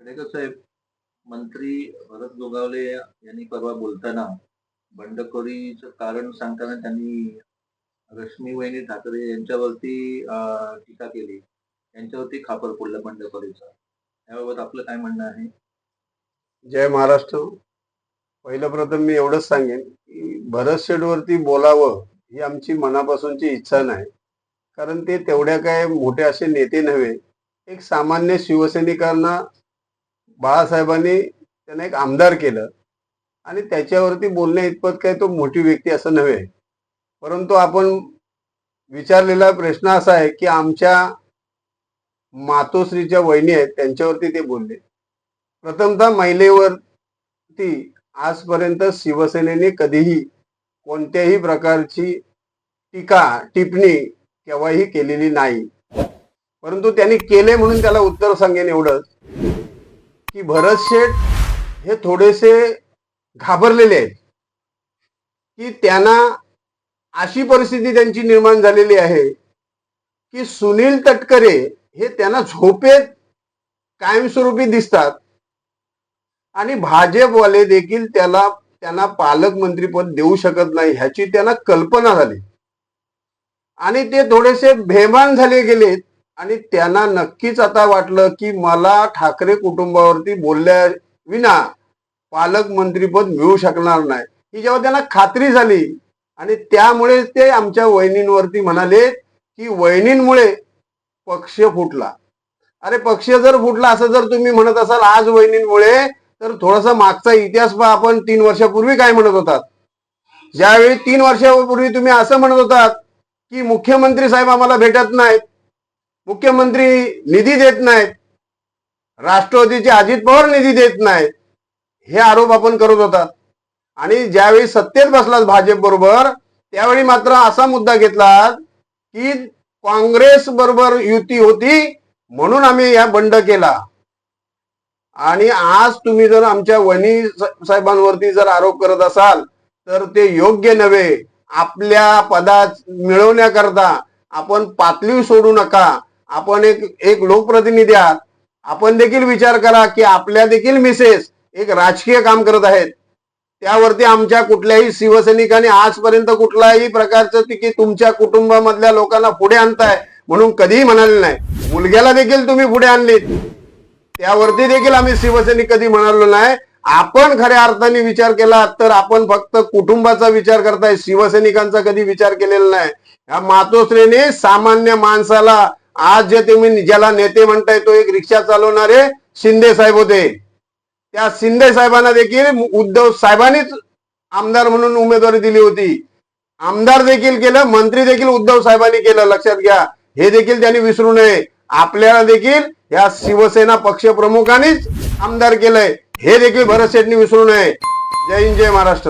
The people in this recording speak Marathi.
खडेकर साहेब मंत्री भरत गोगावले यांनी परवा बोलताना बंडखोरीचं कारण सांगताना त्यांनी रश्मी वहिनी ठाकरे यांच्यावरती टीका केली. यांच्यावरती खापर फोडलं बंडखोरीचा. याबाबत आपलं काय म्हणणं आहे? जय महाराष्ट्र. पहिलं प्रथम मी एवढंच सांगेन की भरत शेडवरती बोलावं ही आमची मनापासूनची इच्छा नाही. कारण ते तेवढ्या काय मोठे असे नेते नव्हे. एक सामान्य शिवसैनिकांना बाळासाहेबांनी त्यांना एक आमदार केलं. आणि त्याच्यावरती बोलणे इतपत काय तो मोठी व्यक्ती असं नव्हे. परंतु आपण विचारलेला प्रश्न असा आहे की आमच्या मातोश्रीच्या वहिनी आहेत त्यांच्यावरती ते बोलले. प्रथमतः महिलेवरती आजपर्यंत शिवसेनेने कधीही कोणत्याही प्रकारची टीका टिप्पणी केव्हाही केलेली नाही. परंतु त्यांनी केले म्हणून त्याला उत्तर सांगेन एवढंच. की भरत शेठ हे थोडेसे घाबरलेले आहेत. की त्यांना अशी परिस्थिती त्यांची निर्माण झालेली आहे की सुनील तटकरे हे त्यांना झोपेत कायमस्वरूपी दिसतात. आणि भाजपवाले देखील त्याला त्यांना पालकमंत्रीपद देऊ शकत नाही ह्याची त्यांना कल्पना झाली. आणि ते थोडेसे भेमान झाले गेलेत. आणि त्यांना नक्कीच आता वाटलं की मला ठाकरे कुटुंबावरती बोलल्या विना पालकमंत्रीपद मिळू शकणार नाही. ही जेव्हा त्यांना खात्री झाली आणि त्यामुळे ते आमच्या वहिनींवरती म्हणाले की वहिनींमुळे पक्ष फुटला. अरे पक्ष जर फुटला असं जर तुम्ही म्हणत असाल आज वहिनींमुळे तर थोडासा मागचा इतिहास पहा आपण. तीन वर्षापूर्वी काय म्हणत होतात? ज्यावेळी तीन वर्षापूर्वी तुम्ही असं म्हणत होतात की मुख्यमंत्री साहेब आम्हाला भेटत नाहीत. मुख्यमंत्री निधी देत नाहीत. राष्ट्रवादीचे अजित पवार निधी देत नाहीत. हे आरोप आपण करत होता. आणि ज्यावेळी सत्तेत बसलात भाजप बरोबर त्यावेळी मात्र असा मुद्दा घेतला की काँग्रेस बरोबर युती होती म्हणून आम्ही या बंड केला. आणि आज तुम्ही जर आमच्या वनी साहेबांवरती जर आरोप करत असाल तर ते योग्य नव्हे. आपल्या पदा मिळवण्याकरता आपण पातळी सोडू नका. आपण एक एक लोकप्रतिनिधी आहात. आपण देखील विचार करा की आपल्या देखील मिसेस एक राजकीय काम करत आहेत. त्यावरती आमच्या कुठल्याही शिवसैनिकांनी आजपर्यंत कुठल्याही प्रकारचं की तुमच्या कुटुंबामधल्या लोकांना पुढे आणताय म्हणून कधीही म्हणाले नाही. मुलग्याला देखील तुम्ही पुढे आणलीत. त्यावरती देखील आम्ही शिवसैनिक कधी म्हणालो नाही. आपण खऱ्या अर्थाने विचार केला तर आपण फक्त कुटुंबाचा विचार करताय. शिवसैनिकांचा कधी विचार केलेला नाही. या मातोश्रीने सामान्य माणसाला आज जे तुम्ही ज्याला नेते म्हणताय तो एक रिक्षा चालवणारे शिंदे साहेब होते. त्या शिंदे साहेबांना देखील उद्धव साहेबांनीच आमदार म्हणून उमेदवारी दिली होती. आमदार देखील केलं मंत्री देखील उद्धव साहेबांनी केलं लक्षात घ्या. हे देखील त्यांनी विसरू नये. आपल्याला देखील या शिवसेना पक्षप्रमुखांनीच आमदार केलंय. हे देखील भरत शेठनी विसरू नये. जय हिंद जय महाराष्ट्र.